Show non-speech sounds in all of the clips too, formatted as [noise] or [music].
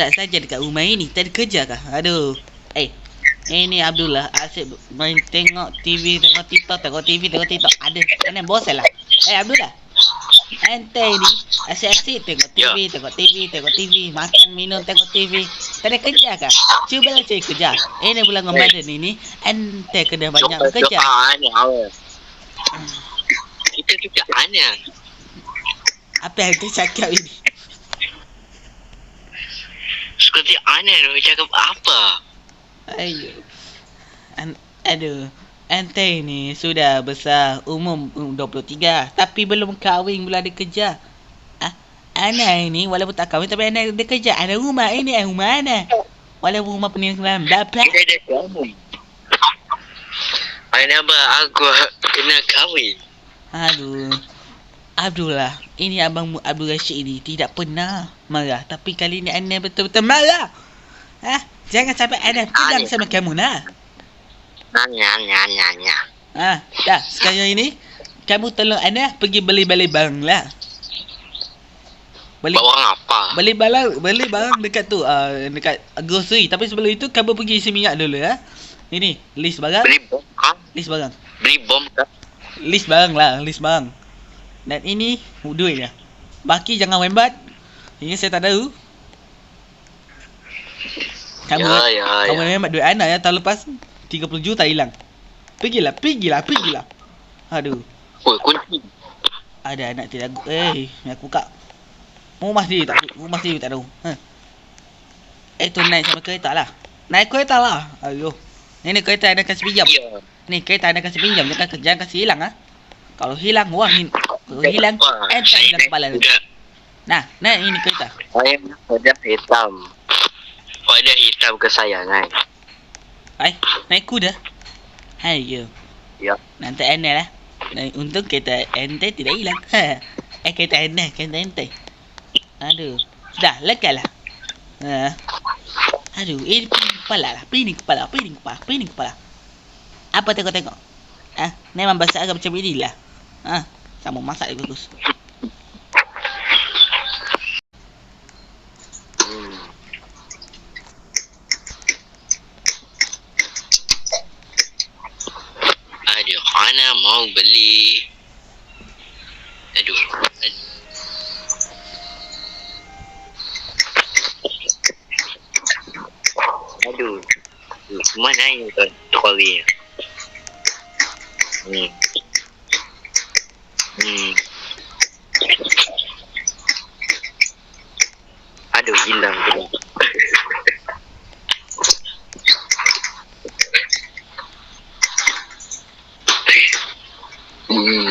Tak saja dekat rumah ini, tak ada kerja kah? Aduh. Eh, ini Abdullah asyik main tengok TV, tengok TikTok, tengok TV, tengok TikTok. Ada, mana bosan lah. Eh Abdullah. Ente ni asyik-asyik tengok TV, tengok TV, tengok TV, makan, minum, tengok TV. Tak ada kerja kah? Cubalah cari kerja. Ini bulan Ramadan ini, ente kena banyak. Doa aneh awak. Kita juga aneh. Apa yang ente cakap ini? Aneh tu cakap apa? Ayo. An aduh. Ente ni sudah besar umum um, 23 tapi belum kahwin belum ada kerja. Ah, anak ini walaupun tak kahwin tapi anak ada kerja. Ada rumah ini ada rumah anak. Walaupun rumah peninggalan dapat. Kita ada kahwin. Apa aku kena kahwin? Aduh. Abdullah, ini abangmu Abdul Rashid ini tidak pernah marah. Tapi kali ini Ana betul-betul marah. Ah, jangan sampai Ana bilang sama kamu nah. Nanya, nanya, nanya. Ah, dah sekarang ini kamu tolong Ana pergi beli-beli barang lah. Beli Bawa apa? beli barang beli barang dekat tu uh, dekat grocery tapi sebelum itu kamu pergi isi minyak dulu ya. Ini list barang, Beli bom? Ha? list barang. Beli bom ke? List barang lah, list barang. Dan ini duit dia. Baki jangan wembat. Ini saya tak tahu. Kamu Ya, ya, kamu ya. wembat duit anak ya tahun lepas 30 juta hilang. Pergilah, pergilah, pergilah. Aduh, Oh, kunci. ada anak tidak eh aku buka. Rumah sendiri tak rumah sendiri tak tahu. Ha. Eh tu naik sama kereta lah. Naik kereta lah. Ayo. Ini kereta anda kasih pinjam. Ya. Ni kereta anda kasih pinjam jangan jangan kasih hilang ah. Kalau hilang wah hin. Kalau hilang eh tak saya hilang kepala. Nah, nah ini kereta. Saya kuda hitam. Kuda hitam kesayangan. Hai, naik kuda. Hai yo. Ya. Nanti anda lah. Untung kereta ente tidak hilang. Ha. Eh kereta anda, kereta ente. Aduh. Sudah, lega lah. Ha. Aduh, ini pening kepala lah. Pening kepala, pening kepala, pening kepala. Apa tengok-tengok? Ah, memang bahasa Arab macam inilah. Ah, sama masak dia bagus. Hmm. Aduh, Ana mau beli. Aduh. Aduh. Aduh. Mana ini tuan Tuari? Hmm. Hmm. Aduh, hilang tu. Hmm.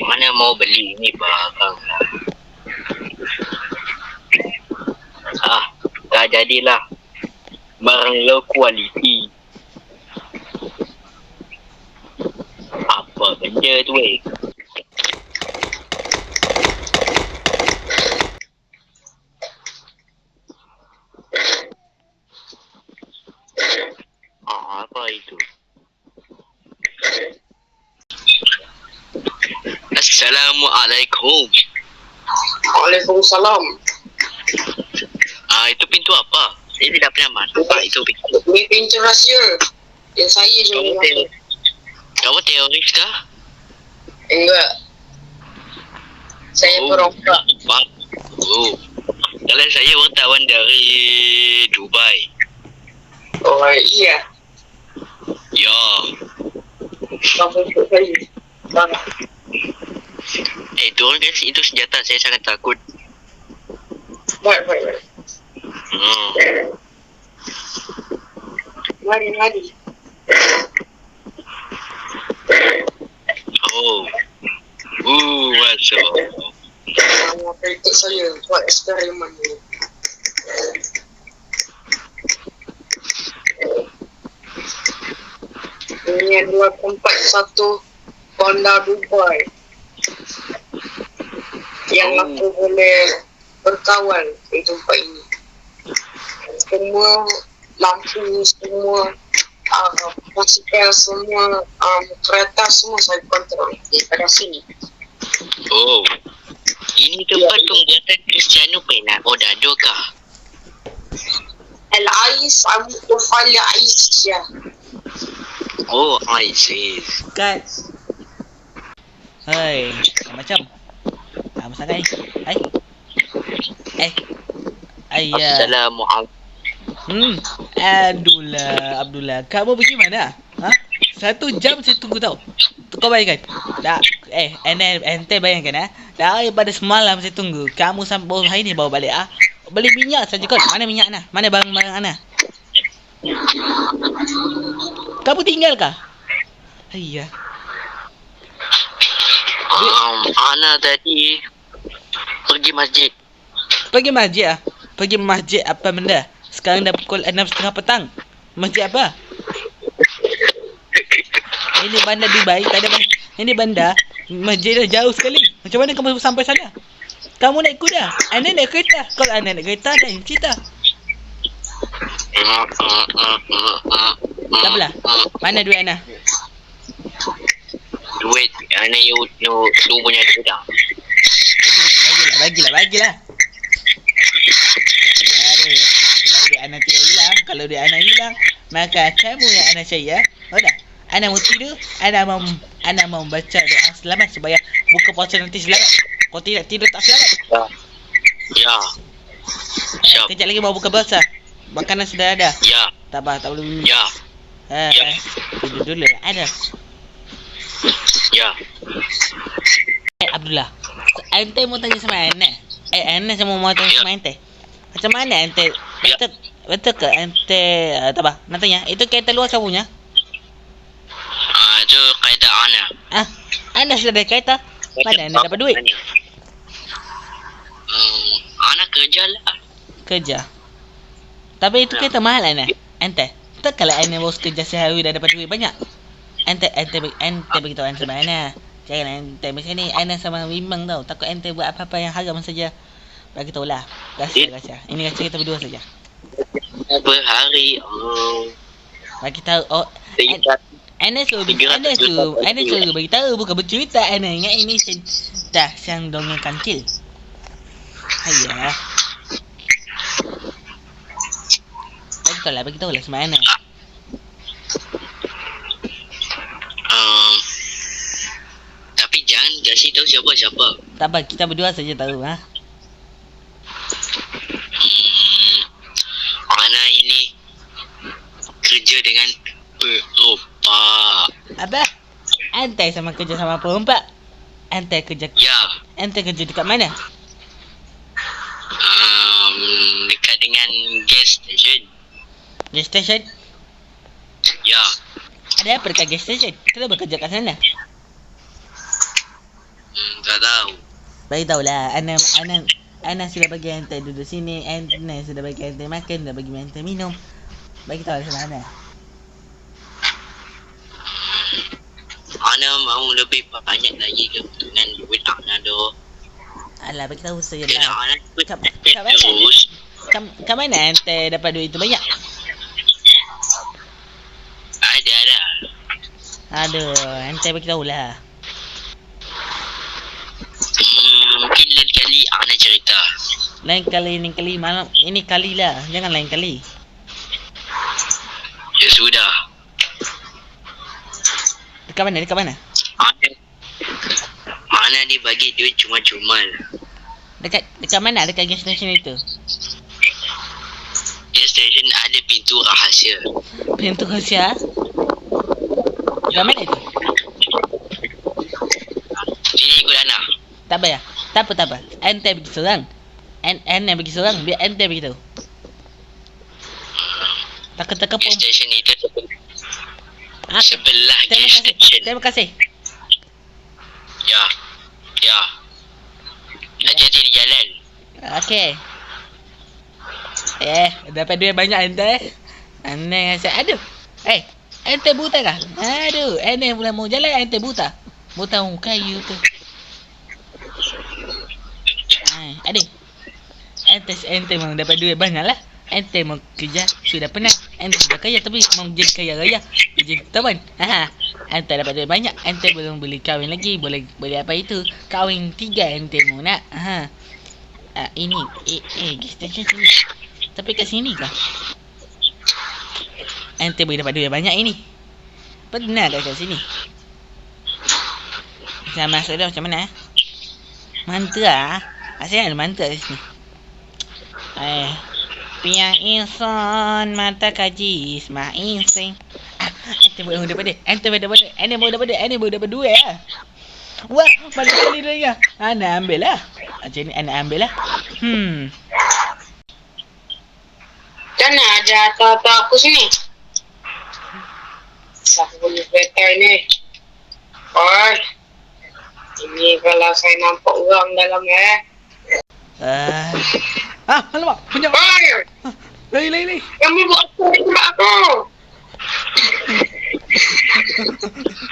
Mana mau beli. Ni barang Ah, dah jadilah. Barang low quality Apa benda tu eh Ah, apa itu? Assalamualaikum. Waalaikumsalam. Ah, itu pintu apa? Saya tidak pernah masuk. Itu pintu. Ini pintu rahsia. Yang saya je Kamu yang teo masuk. Kamu teoris kah? Enggak. Saya Oh. perongkak. Pak. Oh. Kalau saya wartawan dari Dubai. Oh iya. Ya. Kamu ikut saya. Mana? Eh, turunkan itu senjata. Saya sangat takut. Baik, baik, baik. Hmm. Mari, mari. Oh. Uh, masuk. Akan ikut saya buat eksperimen ni. Ini adalah tempat satu Honda Dubai yang Oh. aku boleh berkawan di tempat ini. Semua lampu semua uh, semua um, kereta semua saya kontrol daripada sini. Oh. Ini tempat pembuatan Cristiano Ronaldo kah? El Ais Abu Tufal Aisyah. Oh, I see. Cut. Hai, macam. Ah, masa kai. Hai. Eh. Ayah. Assalamualaikum. Hmm. Abdullah, Abdullah. Kamu pergi mana? Ha? Satu jam saya tunggu tau. Kau bayangkan. Dah. Eh, ente, ente bayangkan eh. Daripada semalam saya tunggu. Kamu sampai baru hari ni bawa balik ah. Beli minyak saja kau. Mana minyak Ana? Mana barang-barang Ana? Kamu tinggal kah? Ayah. Um, Ana tadi pergi masjid. Pergi masjid ah. Pergi masjid apa benda? Sekarang dah pukul 6.30 petang. Masjid apa? Ini bandar Dubai, tak ada ban- Ini bandar, masjid dah jauh sekali. Macam mana kamu sampai sana? Kamu naik kuda. Anda naik kereta. Kalau anda naik kereta, cerita. Mm, mm, mm, Tak apalah. Mana duit anda? Duit Ana you, you, you punya duit dah. Bagilah, bagilah, bagilah. Aduh, sebab duit anak tidak hilang. Kalau duit anak hilang, maka kamu yang anak saya. Oh dah. Anak mau tidur, anak mau anak mau baca doa selamat supaya buka puasa nanti selamat. Kau tidak tidur tak selamat. Ya. Eh, Siap. kejap lagi mau buka puasa. Makanan sudah ada. Ya. Tak apa, tak boleh. Ya. Eh, Ya. eh, tidur dulu lah. Ada. Ya. Abdullah. Ente mau tanya sama Ana. Eh, Ana sama mau tanya Ya. sama ente. Macam mana ente? Betul, betul ke ente, uh, tak apa, nak tanya. Itu kereta luar siapa punya? Ah, itu kaitan Ana. Ah, Anda sudah ada kereta? Mana anda dapat duit? Hmm, Ana kerja lah. Kerja. Tapi itu Ya. kereta mahal Ana. Ente. Tak kalau Ana bos kerja sehari dah dapat duit banyak. Ente, ente, ente, ente beritahu Ana sama Ana. Jangan ente macam ni. Ana sama bimbang tau. Takut ente buat apa-apa yang haram saja. Bagi tahu lah. Rahsia, rahsia. Ini rahsia kita berdua saja. Per hari. Oh. Bagi tahu. Oh. Ana suruh, Ana suruh, Ana suruh bagi tahu bukan bercerita Ana. Ingat ini sen, dah siang dongeng kancil. Ayah. Bagi tahu lah, bagi tahu lah sama Ana. Um, tapi jangan kasih tahu siapa-siapa. Tak apa, kita berdua saja tahu ha. Hmm, Ana ini kerja dengan perompak. Apa? Antai sama kerja sama perompak. Antai kerja Ya. Antai kerja dekat mana? Um, dekat dengan gas station. Gas station? Ya. Ada apa dekat gas station? Kenapa kerja kat sana? Tahu. Bagi tahu lah. Ana, Ana, Ana sudah bagi Antai duduk sini. Ana sudah bagi Antai makan. Sudah bagi Antai minum. Bagi tahu lah sama Ana. Ana mau lebih banyak lagi keuntungan duit Ana tu. Alah, bagi tahu Bila lah. Ana Kat- kat mana? Antai dapat duit itu banyak? Ada ada. Aduh, Antai bagi tahu lah. Hmm, mungkin lain kali Ana cerita. Lain kali, lain kali malam. Ini kali lah. Jangan lain kali. Ya sudah. Dekat mana? Dekat mana? Ana Ana ni bagi duit cuma-cuma. Dekat dekat mana? Dekat gas station itu. Gas station ada pintu rahasia. Pintu rahsia. Dekat mana itu? Sini ikut Ana. Tak payah. Tak apa, tak apa. Ente pergi seorang. En, ente pergi seorang. Biar ente beritahu. Takut-takut Gas pun. station itu sebelah, Ah, sebelah terima gas kasih. station. Terima kasih. Ya. Ya. Hati-hati di jalan. Okey. Eh, dapat duit banyak ente. Ente rasa aduh. Eh, ente buta kah? Aduh, ente pula mau jalan ente buta. Buta orang kayu tu. [laughs] Ai, aduh. Ente ente memang dapat duit banyak lah. ente mau kerja sudah pernah. Ente sudah kaya tapi mau jadi kaya raya. Jadi teman. Ha. Ente dapat duit banyak. Ente belum beli kahwin lagi. Boleh boleh apa itu? Kahwin tiga ente mau nak. Ha. Ah, ini eh eh station sini. Tapi kat sini kah? Ente boleh dapat duit banyak ini. Pernah kat sini. Saya masuk dah macam mana? eh? Mantra. Asyik ada mantra kat sini. Eh. Pihak insan mata kaji Ismail sing. Ah, ente boleh dapat duit. Ente boleh dapat. Ente boleh dapat. Ente boleh dapat duit ah. Wah, balik kali dia. Ana ambil lah. Macam ni ana ambil lah. Hmm. Kan ada harta-harta aku sini. Aku punya kereta ini. Oi. Ini kalau saya nampak orang dalam eh. Ah. Ah, alamak. Punya. Oi. Lai, lai, lai. Kamu buat apa dengan aku?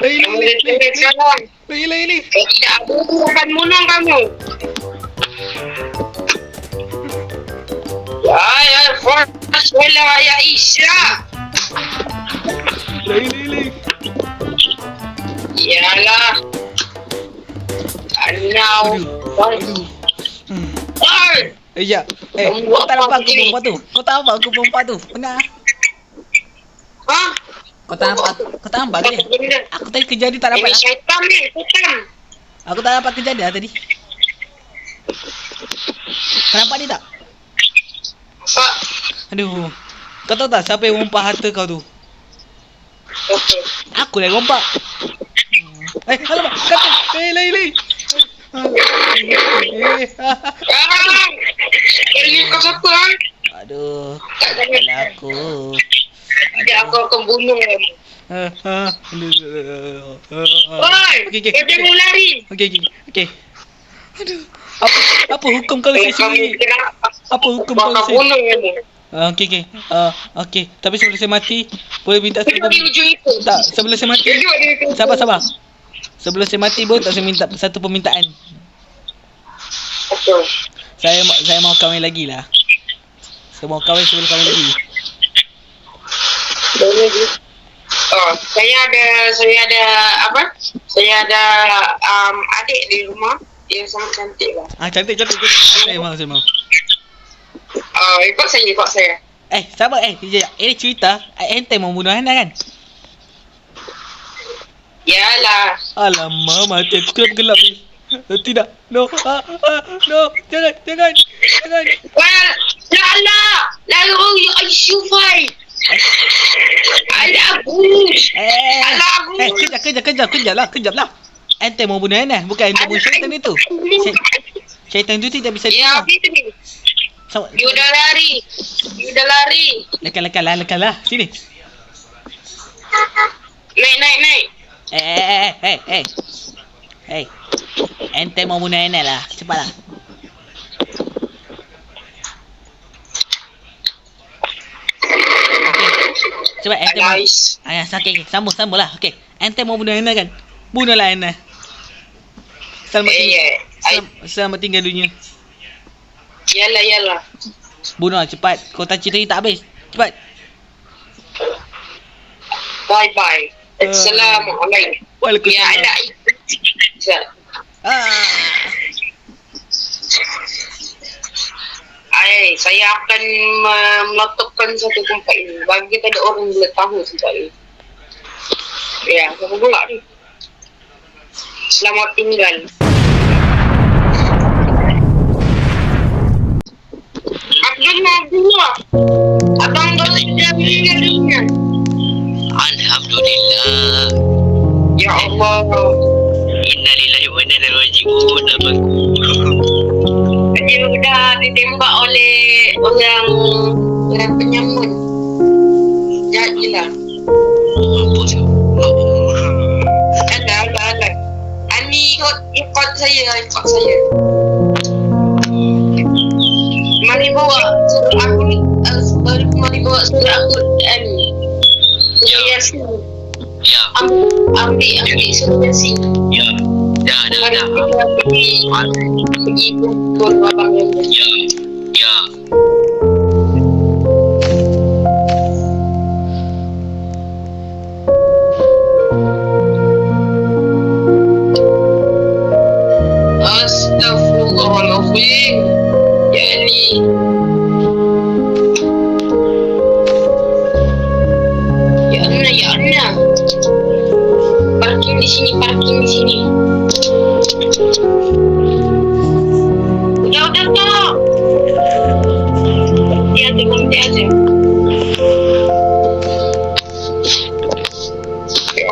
Kamu lai, cari lai. sekarang. Lai, lai, lai. Kalau tidak aku akan bunuh kamu. Ya, ya, Fas, wala ya Isya. Lai, lai, lai. Yalah. Anau. Oi. Aduh. Eh, ya. Eh, kau tak nampak aku perempuan tu? Kau tak nampak aku perempuan tu? Pernah? Ha? Kau tak nampak? Kau tak nampak tadi? Aku tadi kerja dia tak nampak Ini lah. syaitan ni, syaitan. Aku tak nampak kerja dia tadi. Kau nampak dia tak? Pak. Aduh. Kau tahu tak siapa yang rompak harta kau tu? Aku lah yang rompak. Eh, alamak. Kata. Eh, lai, lai. Eh, ah. Ah! Ini kau siapa? ha? Aduh. Kepala aku. Nanti aku akan bunuh. Ah, ah. Aduh. Oi, Okey, okey. kau jangan lari. Okey, okey. Okey. Aduh. Apa apa hukum kalau saya Eh, kena Apa hukum kalau saya? bunuh kamu. Ah, okey, okey. Ah, okey. Tapi sebelum saya mati, boleh minta itu. Tak, sebelum saya mati. Sabar, sabar. Sebelum saya mati boleh tak saya minta satu permintaan? Okey. Saya saya mau kahwin lagi lah. Saya mau kahwin sebelum kahwin lagi. Boleh. Oh, saya ada saya ada apa? Saya ada um, adik di rumah. Dia sangat cantik lah. Ah, cantik, cantik, cantik. Saya mau, saya mau. Oh, ikut saya, ikut saya. Eh, sabar eh. Ini cerita. Eh, ente mau bunuh Hana kan? Yalah. Alamak, mati aku gelap gelap ni. Eh, tidak. No. Ah, ah, no. Jangan, jangan. Jangan. Wah, la la. Lalu ya Asyufai. Alah Gus. Eh, Alah Gus. eh, kejap, kejap, kejap, kejap lah, kejap lah. Ente mau bunuh Hana, bukan ente bunuh syaitan itu. Syai- Syaitan itu tidak bisa Ya, dibunuh. itu ni. Sama, You dah lari. You dah lari. lekas, lekas lah, lekas lah. Sini. Naik, naik, naik. Eh, eh, eh, eh, eh. Eh. Ente mau bunuh Hana lah. Cepatlah. Cepat ente mau. Ayah sakit. Sambung, sambung lah. Okey. Ente mau bunuh Hana kan? Bunuhlah Hana. Selamat Eh, tinggal. Selam- Selamat tinggal dunia. Yalah, yalah. Bunuh lah cepat. Kau tak cerita ni tak habis. Cepat. Bye Assalamualaikum. Ya Waalaikumsalam. Allah. Ah. Ay, saya akan meletupkan satu tempat ini. Bagi tak ada orang boleh tahu tempat ini. Ya, siapa pula ni? Selamat tinggal. Abdullah, Abdullah. Abang kau meninggal dunia. Alhamdulillah. Ya Allah. Innalillahi wa inna ilaihi raji'un. Abangku. Dia sudah ditembak oleh orang orang penyamun. Jahat gila. Mampus. Ada, ada, ada. Ani ikut, ikut saya, ikut saya. Mari bawa suruh aku ni, uh, mari bawa suruh aku Ani. Ya. Inspirasi Ya. Ambil Ambil, ambil inspirasi Ya. Dah dah dah Dah Pergi Ya. Ya. ya. ya. Astagfirullahaladzim.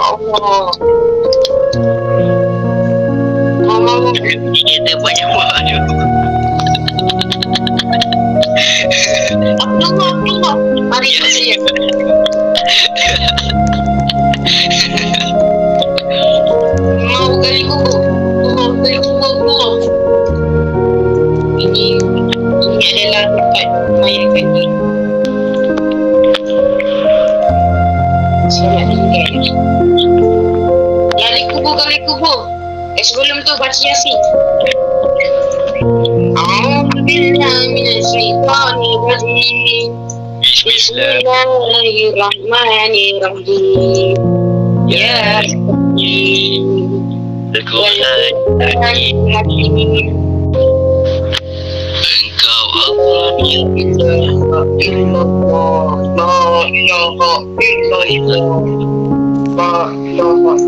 Ya Allah. Mama, mama. Kita banyak baju. Abdullah, Abdullah. Mari ikut saya. Mau gali kubur. Mau gali kubur Abdullah. Ini, ini adalah tempat mayat kaki. Eh, sebelum tu baca Yasin. أعوذ بالله من الشيطان الرجيم بسم Bismillah. الله الرحمن الرحيم يا حكيم Al-Quran Hakim. الحكيم Engkau Allah لا إله إلا الله لا إله إلا الله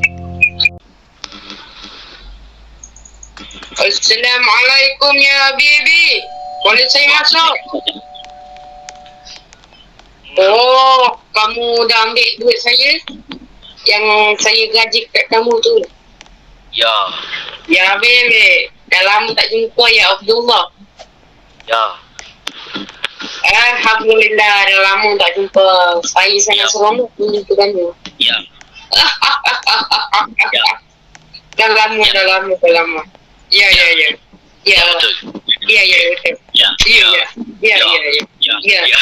Assalamualaikum ya Bibi. Boleh saya masuk? Oh, kamu dah ambil duit saya? Yang saya gaji kat kamu tu. Ya. Ya, Bibi. Dah lama tak jumpa ya Abdullah. Ya. Alhamdulillah, dah lama tak jumpa. Saya sangat Ya. seronok menjumpa Ya. [laughs] Ya. Dah lama, dah lama, dah lama. Ya, ya, ya. Ya, Ya betul. ya, ya, betul. Ya. Ya, ya. Ya, ya, ya. Ya. Ya. Ya.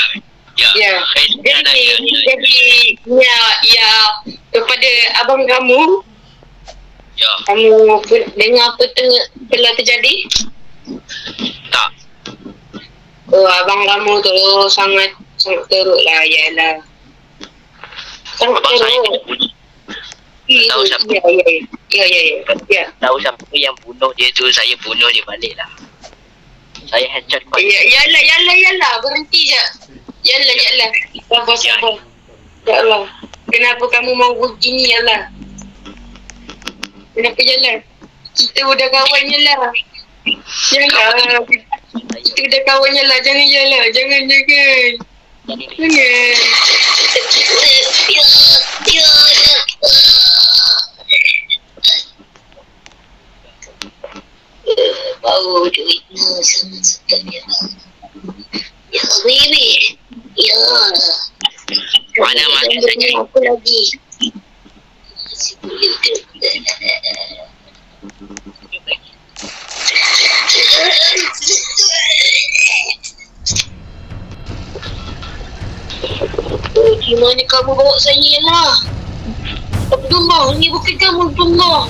Ya. Ya. Ya, Jadi, ya, ya, ya. jadi, ya, ya, kepada abang kamu, Ya. kamu dengar apa tengah telah terjadi? Tak. Oh, abang kamu tu sangat, sangat teruk lah, ya lah. Sangat Abang saya teruk. bunyi. Ya, tahu siapa. ya, ya, ya, ya, ya, ya. Tahu siapa yang bunuh dia tu Saya bunuh dia balik lah Saya headshot balik Ya, yalah, yalah, yalah. Berhenti je. Yalah, yalah. Sabar, sabar. Ya Allah. Kenapa kamu mau begini, yalah? Kenapa yalah? Kita udah kawan yalah. Yalah. Kita udah kawan yalah. Jangan yalah. Jangan, jangan. Ni Jangan. Ya, ya, ya. Duitnya ya. Baby. Ya. Mana Jangan saja Apa lagi? Masih boleh ke? Di mana kamu bawa saya lah? Abdullah, ini bukan kamu Abdullah.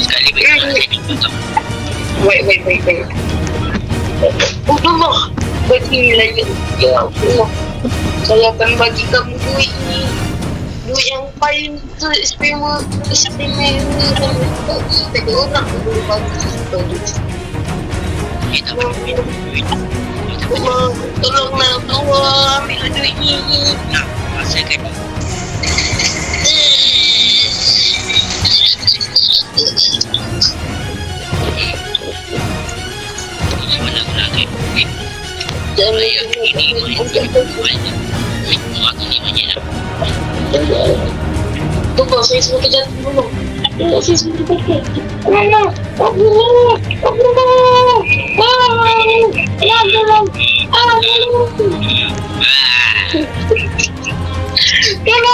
Sekali Saya tutup Baik, baik, baik, baik. Oh, Allah. Bagi lagi. Ya Allah. Saya akan bagi kamu duit ni. Duit yang paling teristimewa. Istimewa. Bagi. Tak ada orang yang boleh bagi. Bagi. Kita bagi duit. Tolonglah. Allah. Ambil duit ni. Nak Rasakan ni Waktu ni banyak lah. Tunggu, saya semua kerja dulu. Ya, saya semua kerja. Allah, Allah, Allah, Allah, Allah, Allah. Eh,